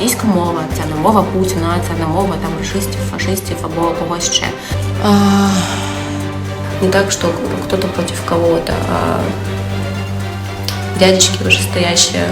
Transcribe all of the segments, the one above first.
російська мова, це не мова Путіна, це не мова там рашистів, фашистів або когось ще. А, не так, что кто-то против кого-то, а дядечки вышестоящие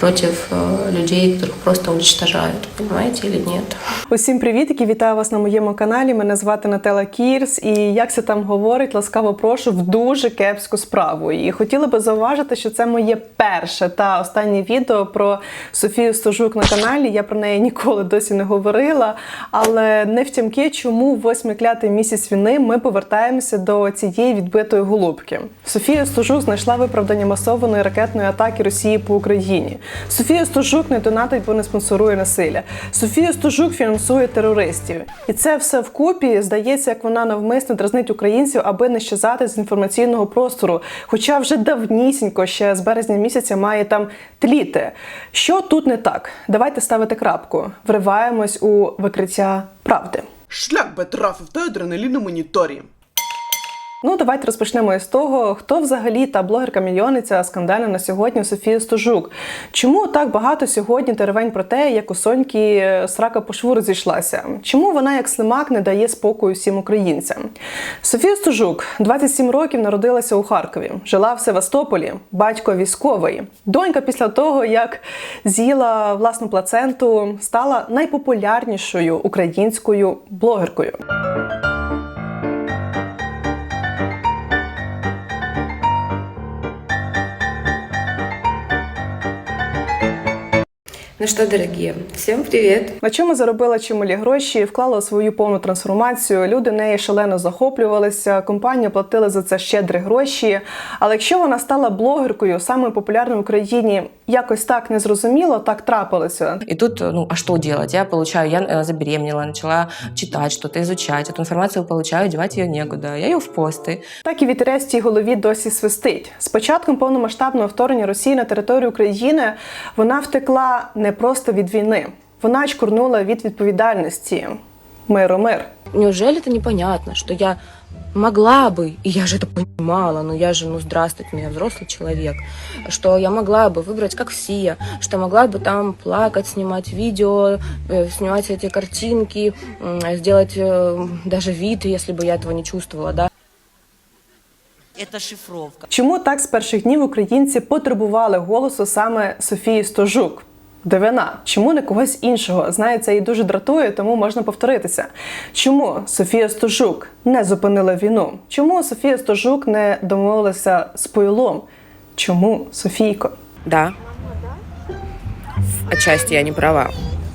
против э, людей, которых просто уничтожают, понимаете или нет? Усім привітки, вітаю вас на моєму каналі. Мене звати Нателла Кірс, і як це там говорить, ласкаво прошу в дуже кепську справу. І хотіла би зауважити, що це моє перше та останнє відео про Софію Стожук на каналі. Я про неї ніколи досі не говорила. Але не втямки, чому в восьмий клятий місяць війни ми повертаємося до цієї відбитої голубки. Софія Стожук знайшла виправдання масованої ракетної атаки Росії по Україні. Софія Стожук не донатить, бо не спонсорує насилля. Софія Стожук фінансує терористів. І це все вкупі здається, як вона навмисно дразнить українців, аби не щезати з інформаційного простору. Хоча вже давнісінько, ще з березня місяця, має там тліти. Що тут не так? Давайте ставити крапку. Вриваємось у викриття правди. Шлях би трафив та адреналін моніторі. Ну, давайте розпочнемо із того, хто взагалі та блогерка-мільйонниця скандальна на сьогодні Софія Стожук. Чому так багато сьогодні теревень про те, як у Соньки срака по шву розійшлася? Чому вона, як слимак, не дає спокою всім українцям? Софія Стожук 27 років народилася у Харкові, жила в Севастополі, батько військовий. Донька після того, як з'їла власну плаценту, стала найпопулярнішою українською блогеркою. Ну що, дорогі, всім привіт! На чому заробила чималі гроші, вклала у свою повну трансформацію. Люди неї шалено захоплювалися. Компанія платила за це щедрі гроші. Але якщо вона стала блогеркою, самою популярною в Україні, якось так незрозуміло, так трапилося. И тут, ну, а что делать? Я получаю, я э, забеременела, начала читать что-то, изучать. Эту информацию получаю, девать ее некуда. Я ее в посты. Так і вітерець в тій голові досі свистить. З початком повномасштабного вторгнення Росії на територію України вона втекла не просто від війни, вона чкурнула від відповідальності. Миру мир. Неужели это непонятно, что я могла бы, и я же это понимала, но я же, ну, здравствуйте, ну, я взрослый человек, что я могла бы выбрать как все, что могла бы там плакать, снимать видео, э, снимать эти картинки, м, сделать э, даже вид, если бы я этого не чувствовала, да, Это шифровка. Чому так з перших днів українці потребували голосу саме Софії Стожук? Дивина, чому не когось іншого? Знає, це її дуже дратує, тому можна повторитися. Чому Софія Стожук не зупинила війну? Чому Софія Стожук не домовилася з Пойлом? Чому Софійко? Да. Отчасти я не права.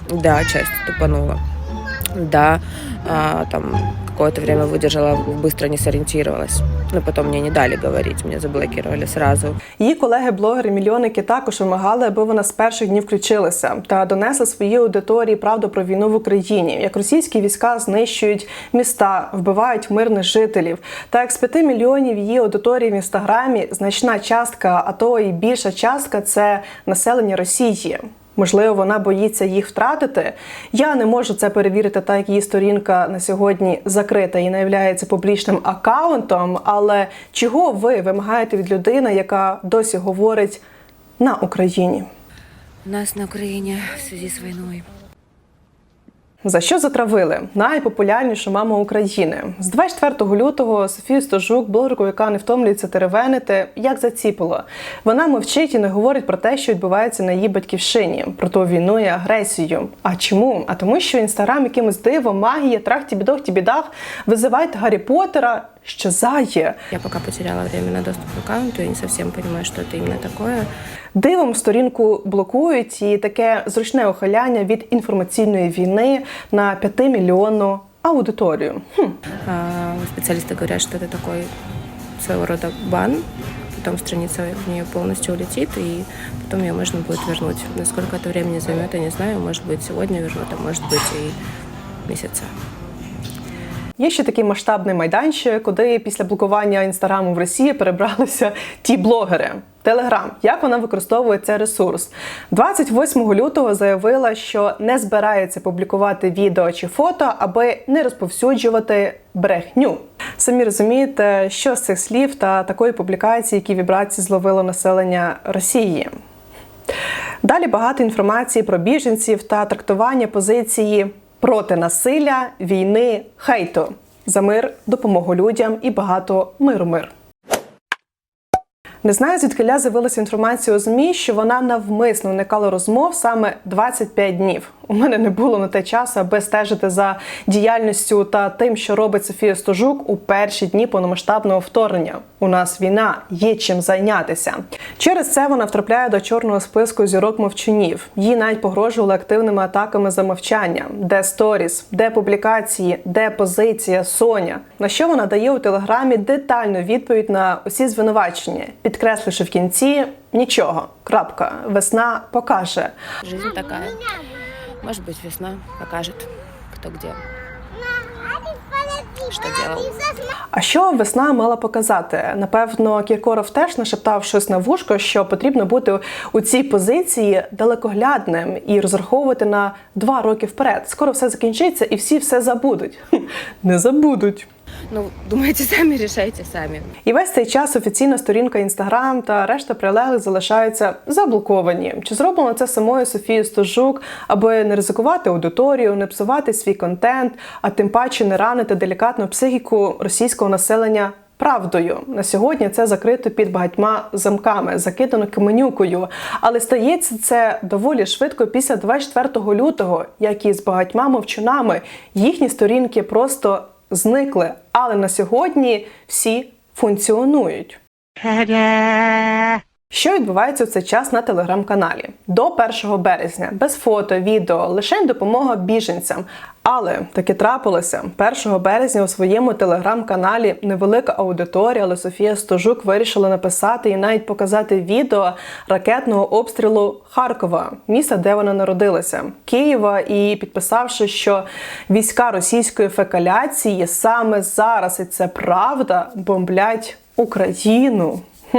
Да, часть тупанула. Да, а, там какое-то время выдержала, быстро не сориентировалась. Но потом мне не дали говорить, меня заблокировали сразу. Її колеги-блогери-мільйонники також вимагали, аби вона з перших днів включилася та донесла своїй аудиторії правду про війну в Україні, як російські війська знищують міста, вбивають мирних жителів. Та як з 5 мільйонів її аудиторії в інстаграмі значна частка, а то і більша частка це населення Росії. Можливо, вона боїться їх втратити. Я не можу це перевірити, так як її сторінка на сьогодні закрита і не є публічним аккаунтом. Але чого ви вимагаєте від людини, яка досі говорить на Україні? У нас на Україні в с войной За що затравили найпопулярнішу маму України з 24 лютого Софію Стожук, блогерку, яка не втомлюється теревенити, як заціпило. Вона мовчить і не говорить про те, що відбувається на її батьківщині, про ту війну і агресію. А чому? А тому, що інстаграм якимось дивом, магія, трахті бідох ті бідах визивайте Гаррі Поттера, щезає. Я пока потеряла время на доступ к аккаунту, я не совсем понимаю, что это именно такое. Дивом сторінку блокують і таке зручне ухиляння від інформаційної війни на 5-мільйонну аудиторію. Хм. А, Специалисты говорят, что это такой своего рода бан, потом страница в нее полностью улетит, и потом ее можно будет вернуть. Насколько это времени займет, я не знаю. Может быть, сегодня вернут, а может быть и месяца. Є ще такий масштабний майданчик, куди після блокування інстаграму в Росії перебралися ті блогери. Телеграм, як вона використовує цей ресурс, 28 лютого заявила, що не збирається публікувати відео чи фото, аби не розповсюджувати брехню. Самі розумієте, що з цих слів та такої публікації, які вібрації зловило населення Росії. Далі багато інформації про біженців та трактування позиції проти насилля, війни, хейту за мир, допомогу людям і багато миру мир. Не знаю, звідки з'явилася інформація у ЗМІ, що вона навмисно уникала розмов саме 25 днів. У мене не було на те часу, аби стежити за діяльністю та тим, що робить Софія Стожук у перші дні повномасштабного вторгнення. У нас війна, є чим зайнятися. Через це вона втрапляє до чорного списку зірок мовчунів. Їй навіть погрожували активними атаками за мовчання, де сторіс, де публікації, де позиція Соня. На що вона дає у телеграмі детальну відповідь на усі звинувачення, підкресливши в кінці нічого. Крапка. Весна покаже. Жизнь такая. Может быть, весна покажет, кто где. Що? А що весна мала показати? Напевно, Кіркоров теж нашептав щось на вушко, що потрібно бути у цій позиції далекоглядним і розраховувати на два роки вперед. Скоро все закінчиться і всі все забудуть. Не забудуть. Ну, думайте сами, решайте сами. І весь цей час офіційна сторінка Інстаграм та решта прилеглих залишаються заблоковані. Чи зроблено це самою Софією Стожук, аби не ризикувати аудиторію, не псувати свій контент, а тим паче не ранити делікатну психіку російського населення? Правдою на сьогодні це закрито під багатьма замками, закидано каменюкою. Але стається це доволі швидко після 24 лютого, як і з багатьма мовчунами. Їхні сторінки просто зникли. Але на сьогодні всі функціонують. Що відбувається в цей час на телеграм-каналі? До 1 березня без фото, відео, лише допомога біженцям. Але таки трапилося 1 березня у своєму телеграм-каналі невелика аудиторія, але Софія Стожук вирішила написати і навіть показати відео ракетного обстрілу Харкова, міста, де вона народилася, Києва, і підписавши, що війська російської фекаляції саме зараз, і це правда, бомблять Україну. Хм.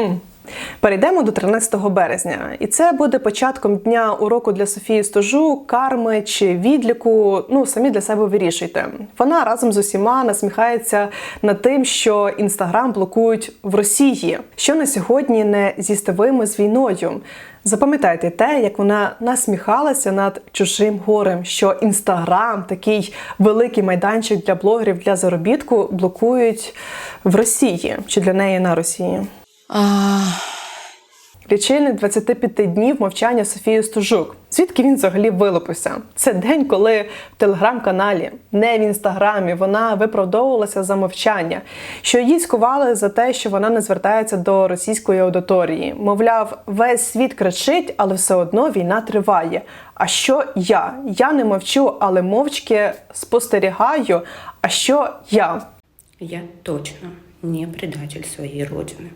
Перейдемо до 13 березня, і це буде початком дня уроку для Софії Стожук, карми чи відліку. Ну самі для себе вирішуйте. Вона разом з усіма насміхається над тим, що інстаграм блокують в Росії, що на сьогодні не зістивимо з війною. Запам'ятайте те, як вона насміхалася над чужим горем, що інстаграм, такий великий майданчик для блогерів для заробітку, блокують в Росії чи для неї на Росії. Лічильник 25 днів мовчання Софії Стужук. Звідки він взагалі вилупився? Це день, коли в телеграм-каналі, не в інстаграмі, вона виправдовувалася за мовчання, що її скували за те, що вона не звертається до російської аудиторії. Мовляв, весь світ кричить, але все одно війна триває. А що я? Я не мовчу, але мовчки спостерігаю. А що я? Я точно не предатель своей родины.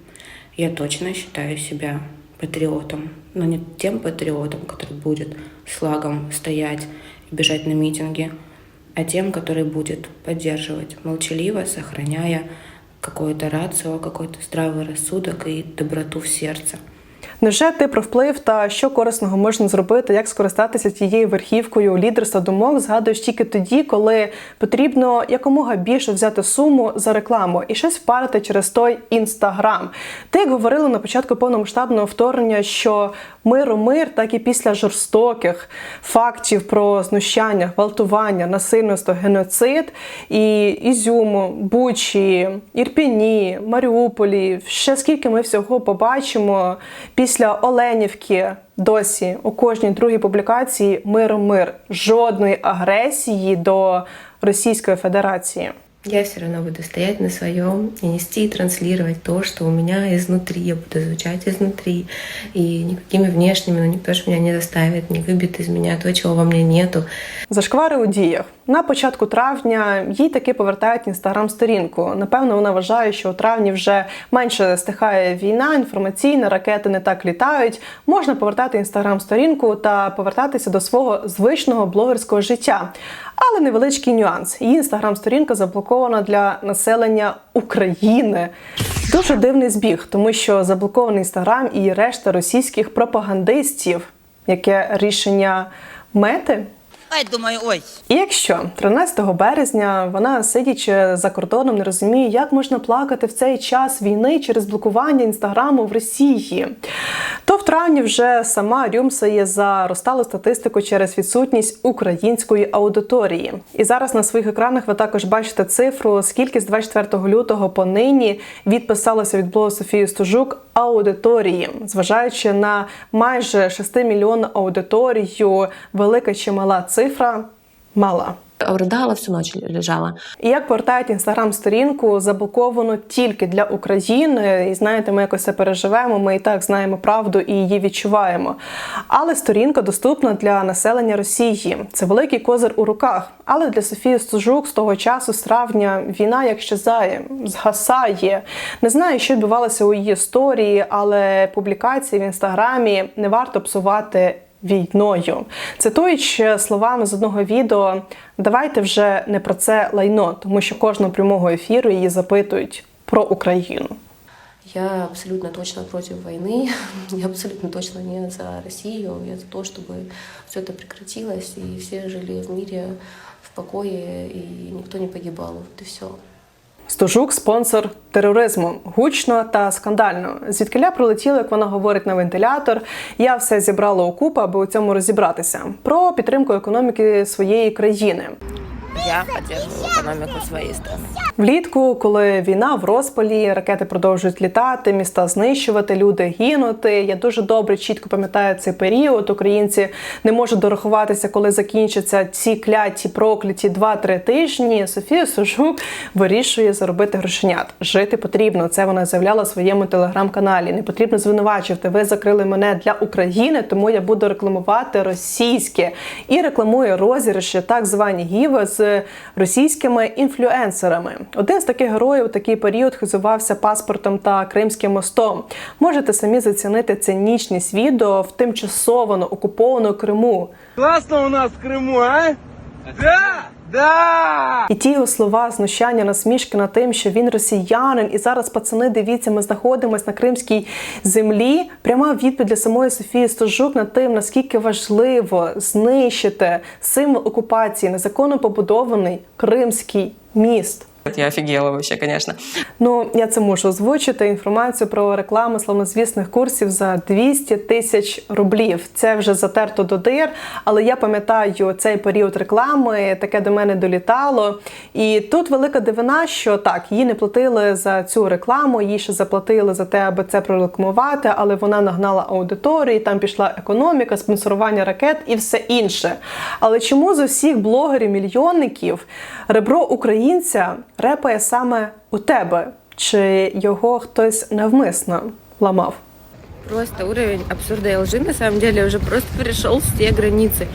Я точно считаю себя патриотом, но не тем патриотом, который будет с флагом стоять и бежать на митинги, а тем, который будет поддерживать молчаливо, сохраняя какое-то рацио, какой-то здравый рассудок и доброту в сердце. Невже ти про вплив та що корисного можна зробити, як скористатися тією верхівкою лідерства думок, згадуєш тільки тоді, коли потрібно якомога більше взяти суму за рекламу і щось впарити через той інстаграм. Ти як говорила на початку повномасштабного вторгнення, що миру мир, так і після жорстоких фактів про знущання, гвалтування, насильництво, геноцид і Ізюму, Бучі, Ірпіні, Маріуполі, ще скільки ми всього побачимо після Оленівки. Досі у кожній другій публікації мир мир жодної агресії до Російської Федерації. Я все равно буду стоять на своем и нести и транслировать то, что у меня изнутри. Я буду звучать изнутри. И никакими внешними, ну, никто же меня не заставит, не выбьет из меня то, чего во мне нету. Зашквари у діях. На початку травня їй таки повертають інстаграм-сторінку. Напевно, вона вважає, що у травні вже менше стихає війна, інформаційна, ракети не так літають. Можна повертати інстаграм-сторінку та повертатися до свого звичного блогерського життя. Але невеличкий нюанс. Її інстаграм-сторінка заблокована для населення України. Дуже дивний збіг, тому що заблокований інстаграм і решта російських пропагандистів. Яке рішення мети? Ай, думаю, ой. І якщо 13 березня вона, сидячи за кордоном, не розуміє, як можна плакати в цей час війни через блокування інстаграму в Росії, то в травні вже сама рюмсає за розталу статистику через відсутність української аудиторії. І зараз на своїх екранах ви також бачите цифру, скільки з 24 лютого по нині відписалося від блогу Софії Стужук аудиторії, зважаючи на майже 6 мільйонну аудиторію, велика чи мала цифра мала. Рыдала, всю ночь лежала. І як повертають інстаграм-сторінку, заблоковано тільки для України. І знаєте, ми якось це переживемо. Ми і так знаємо правду і її відчуваємо. Але сторінка доступна для населення Росії. Це великий козир у руках. Але для Софії Стужук з того часу, з травня, війна як щезає, згасає. Не знаю, що відбувалося у її історії, але публікації в інстаграмі не варто псувати війною. Цитуючи словами з одного відео, давайте вже не про це лайно, тому що кожного прямого ефіру її запитують про Україну. Я абсолютно точно против войны, я абсолютно точно не за Россию, я за то, чтобы все это прекратилось, и все жили в мире, в покое, и никто не погибал. Вот и все. Стожук спонсор тероризму гучно та скандально. Звідкиля прилетіло, як вона говорить на вентилятор. Я все зібрала у купу, аби у цьому розібратися. Про підтримку економіки своєї країни. Я поддерживаю экономику своей страны. Влітку, коли війна в розпалі, ракети продовжують літати, міста знищувати, люди гинути. Я дуже добре чітко пам'ятаю цей період. Українці не можуть дорахуватися, коли закінчаться ці кляті, прокляті 2-3 тижні. Софія Сужук вирішує заробити грошенят. Жити потрібно. Це вона заявляла в своєму телеграм-каналі. Не потрібно звинувачувати. Ви закрили мене для України, тому я буду рекламувати російське і рекламує розіграші, так звані гіви з російськими інфлюенсерами. Один з таких героїв у такий період хизувався паспортом та Кримським мостом. Можете самі зацінити цинічність відео в тимчасово окупованому Криму. Класно у нас в Криму, а? Да! Да! І ті його слова, знущання, насмішки над тим, що він росіянин, і зараз пацани, дивіться, ми знаходимося на кримській землі. Пряма відповідь для самої Софії Стожук над тим, наскільки важливо знищити символ окупації, незаконно побудований кримський міст. Я офигела вообще, конечно. Ну, я це можу озвучити інформацію про рекламу славнозвісних курсів за 200 тисяч рублів. Це вже затерто до дир, але я пам'ятаю цей період реклами, таке до мене долітало. І тут велика дивина, що так, їй не платили за цю рекламу, їй ще заплатили за те, аби це прорекламувати, але вона нагнала аудиторії, там пішла економіка, спонсорування ракет і все інше. Але чому з усіх блогерів-мільйонників ребро українця репає саме у тебе? Чи його хтось навмисно ламав? Просто уровень абсурда и лжи на самом деле уже просто перешел все границы.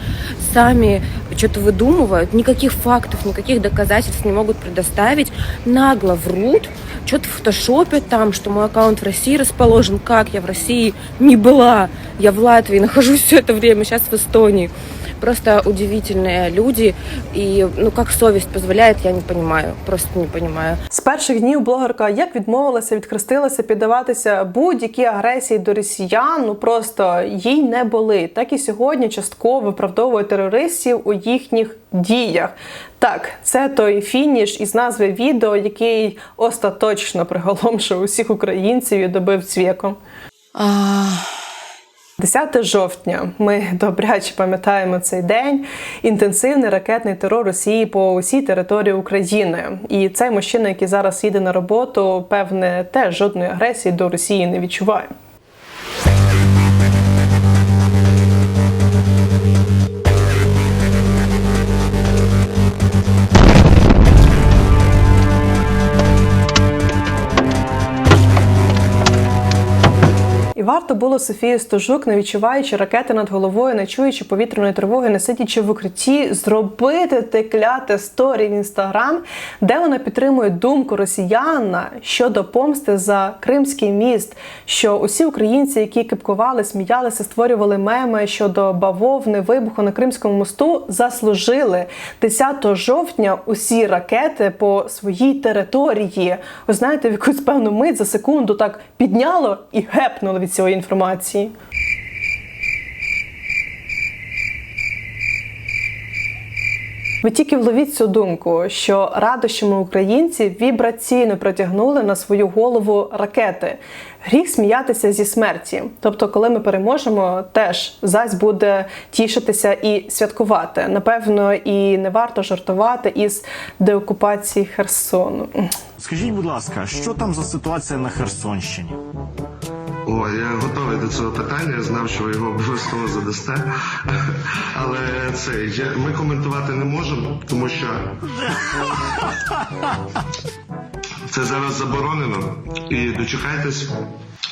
Сами что-то выдумывают, никаких фактов, никаких доказательств не могут предоставить, нагло врут, что-то фотошопят там, что мой аккаунт в России расположен. Как я в России не была? Я в Латвии нахожусь все это время, сейчас в Эстонии. Просто удивительные люди. И ну как совесть позволяет, я не понимаю. Просто не понимаю. З перших днів блогерка як відмовилася, відхрестилася піддаватися будь-якій агресії до росіян, ну просто їй не були. Так і сьогодні частково виправдовує терористів у їхніх діях. Так, це той фініш із назви відео, який остаточно приголомшив усіх українців і добив цвєком. 10 жовтня ми добряче пам'ятаємо цей день. Інтенсивний ракетний терор Росії по усій території України. І цей мужчина, який зараз їде на роботу, певне, теж жодної агресії до Росії не відчуває. Варто було Софії Стожук, не відчуваючи ракети над головою, не чуючи повітряної тривоги, не сидячи в укритті, зробити те кляте сторі в інстаграм, де вона підтримує думку росіяна щодо помсти за Кримський міст. Що усі українці, які кипкували, сміялися, створювали меми щодо бавовни, вибуху на Кримському мосту, заслужили 10 жовтня усі ракети по своїй території. Ви знаєте, в якусь певну мить за секунду так підняло і гепнуло від цієї інформації. Ви тільки вловіть цю думку, що радощами українці вібраційно протягнули на свою голову ракети. Гріх сміятися зі смерті. Тобто, коли ми переможемо, теж зась буде тішитися і святкувати. Напевно, і не варто жартувати із деокупації Херсону. Скажіть, будь ласка, що там за ситуація на Херсонщині? О, я готовий до цього питання, знав, що ви його обов'язково задасте. Але це я, ми коментувати не можемо, тому що це зараз заборонено. І дочекайтесь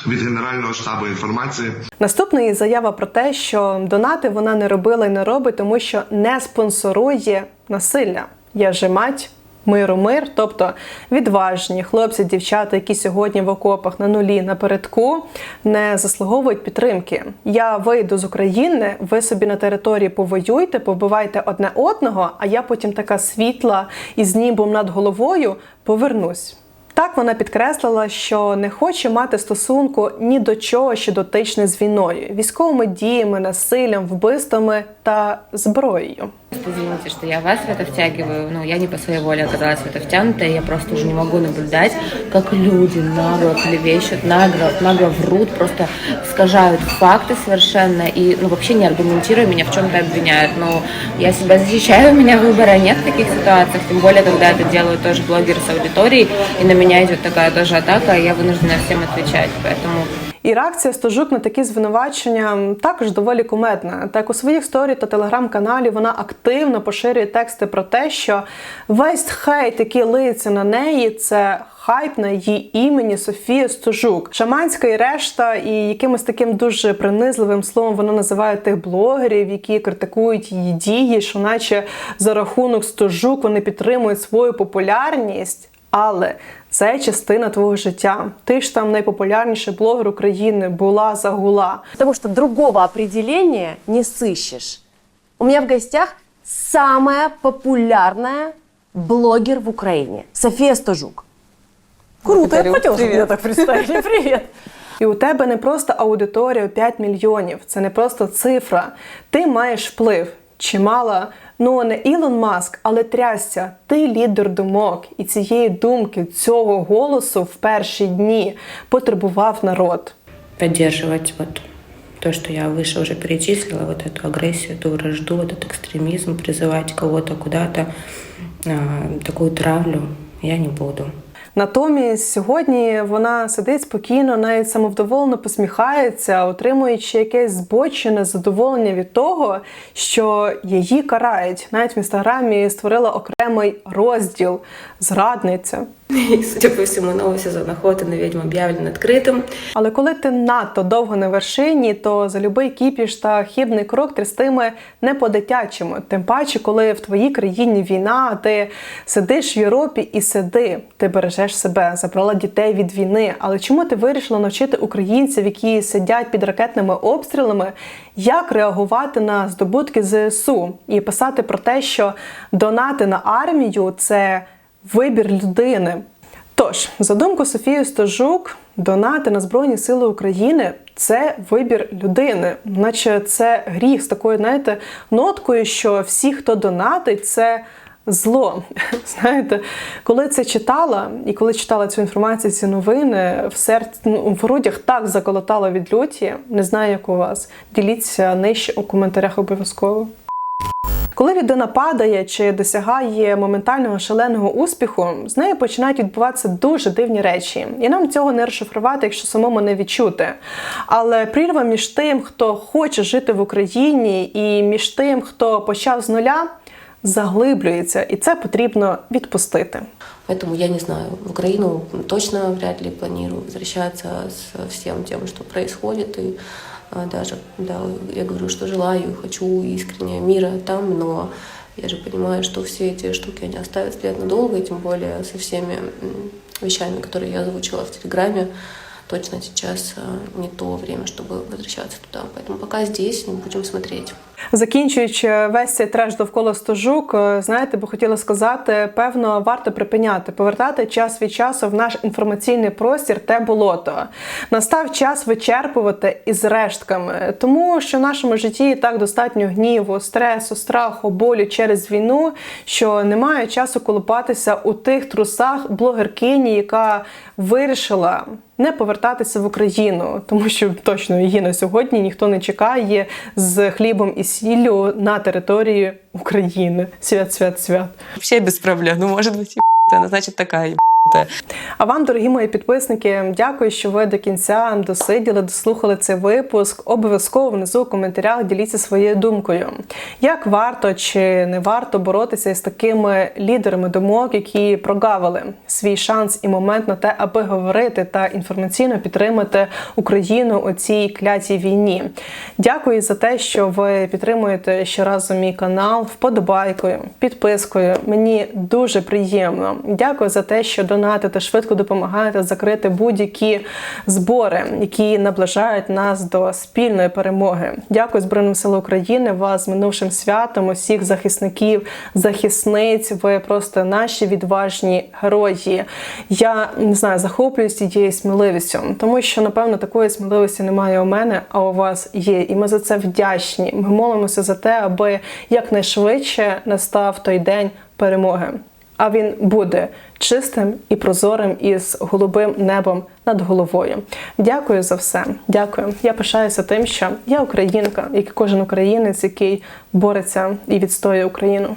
від Генерального штабу інформації. Наступна її заява про те, що донати вона не робила і не робить, тому що не спонсорує насилля. Я же мать. Миру мир, тобто відважні хлопці, дівчата, які сьогодні в окопах на нулі напередку, не заслуговують підтримки. Я вийду з України, ви собі на території повоюйте, побивайте одне одного, а я потім така світла із нібом над головою повернусь. Так вона підкреслила, що не хоче мати стосунку ні до чого, що дотичне з війною, військовими діями, насиллям, вбивствами та зброєю. Извините, что я вас в это втягиваю, но я не по своей воле оказалась в это втянутая, я просто уже не могу наблюдать, как люди нагло клевещут, нагло, нагло врут, просто искажают факты совершенно и ну, вообще не аргументируя меня в чем-то обвиняют. Но я себя защищаю, у меня выбора нет в таких ситуациях, тем более, когда это делают тоже блогеры с аудиторией, и на меня идет такая тоже атака, и я вынуждена всем отвечать, поэтому І реакція Стожук на такі звинувачення також доволі кумедна. Так у своїх сторі та телеграм-каналі вона активно поширює тексти про те, що весь хейт, який лиється на неї, це хайп на її імені Софія Стожук. Шаманська і решта, і якимось таким дуже принизливим словом вона називає тих блогерів, які критикують її дії, що наче за рахунок Стожук вони підтримують свою популярність. Але це частина твого життя. Ти ж там найпопулярніший блогер України була загула. Потому что другого определения не сыщешь. У меня в гостях самая популярная блогер в Украине. София Стожук. Круто, я хотела, чтобы меня так представили. Привет. І у тебе не просто аудиторія 5 мільйонів, це не просто цифра. Ти маєш вплив. Чимало, ну не Ілон Маск, але трясся. Ти лідер думок, і цієї думки, цього голосу в перші дні потребував народ. Поддерживать вот то, что я выше уже перечислила, вот эту агрессию, эту вражду, этот экстремизм, призывать кого-то куда-то, а, такую травлю я не буду. Натомість сьогодні вона сидить спокійно, навіть самовдоволено посміхається, отримуючи якесь збочене задоволення від того, що її карають. Навіть в інстаграмі створила окремий розділ зрадниця. И, судя по всему, новый сезон охоты на ведьм объявлен открытым. Але коли ти надто довго на вершині, то за любий кіпіш та хібний крок трястиме не по-дитячому. Тим паче, коли в твоїй країні війна, а ти сидиш в Європі і сиди, ти бережеш себе, забрала дітей від війни. Але чому ти вирішила навчити українців, які сидять під ракетними обстрілами, як реагувати на здобутки ЗСУ і писати про те, що донати на армію це вибір людини. Тож, за думку Софії Стожук, донати на Збройні Сили України це вибір людини, наче це гріх з такою, знаєте, ноткою, що всі, хто донатить, це зло. Знаєте, коли це читала, і коли читала цю інформацію, ці новини, в серці ну, в грудях так заколотало від люті. Не знаю, як у вас. Діліться нижче у коментарях обов'язково. Коли людина падає чи досягає моментального шаленого успіху, з нею починають відбуватися дуже дивні речі, і нам цього не розшифрувати, якщо самому не відчути. Але прірва між тим, хто хоче жити в Україні, і між тим, хто почав з нуля, заглиблюється, і це потрібно відпустити. Поэтому я не знаю, в Украину точно вряд ли планирую возвращаться с всем тем, что происходит. И даже, да, я говорю, что желаю, хочу искренне мира там, но я же понимаю, что все эти штуки, они оставят след надолго, и тем более со всеми вещами, которые я озвучила в Телеграме, точно сейчас а, не то время, чтобы возвращаться туда. Поэтому пока здесь будем смотреть. Закінчуючи весь цей треш довкола стожук, е, знаєте, би хотіла сказати, певно, варто припиняти, повертати час від часу в наш інформаційний простір те болото. Настав час вичерпувати із рештками, тому що в нашому житті так достатньо гніву, стресу, страху, болю через війну, що немає часу колупатися у тих трусах блогеркині, яка вирішила не повертатися в Україну, тому що точно її на сьогодні ніхто не чекає з хлібом і сіллю на території України. Свят, свят, свят. Взагалі без проблем. Ну, может быть, она значить такая А вам, дорогі мої підписники, дякую, що ви до кінця досиділи, дослухали цей випуск. Обов'язково внизу у коментарях діліться своєю думкою. Як варто чи не варто боротися із такими лідерами думок, які прогавили свій шанс і момент на те, аби говорити та інформаційно підтримати Україну у цій клятій війні. Дякую за те, що ви підтримуєте щоразу мій канал вподобайкою, підпискою. Мені дуже приємно. Дякую за те, що донатите, швидко допомагаєте закрити будь-які збори, які наближають нас до спільної перемоги. Дякую Збройним силам України. Вас з минувшим святом, усіх захисників, захисниць. Ви просто наші відважні герої. Я не знаю, захоплююсь цією сміливістю, тому що напевно такої сміливості немає у мене, а у вас є. І ми за це вдячні. Ми молимося за те, аби якнайшвидше настав той день перемоги. А він буде чистим і прозорим із голубим небом над головою. Дякую за все. Дякую. Я пишаюся тим, що я українка, як і кожен українець, який бореться і відстоює Україну.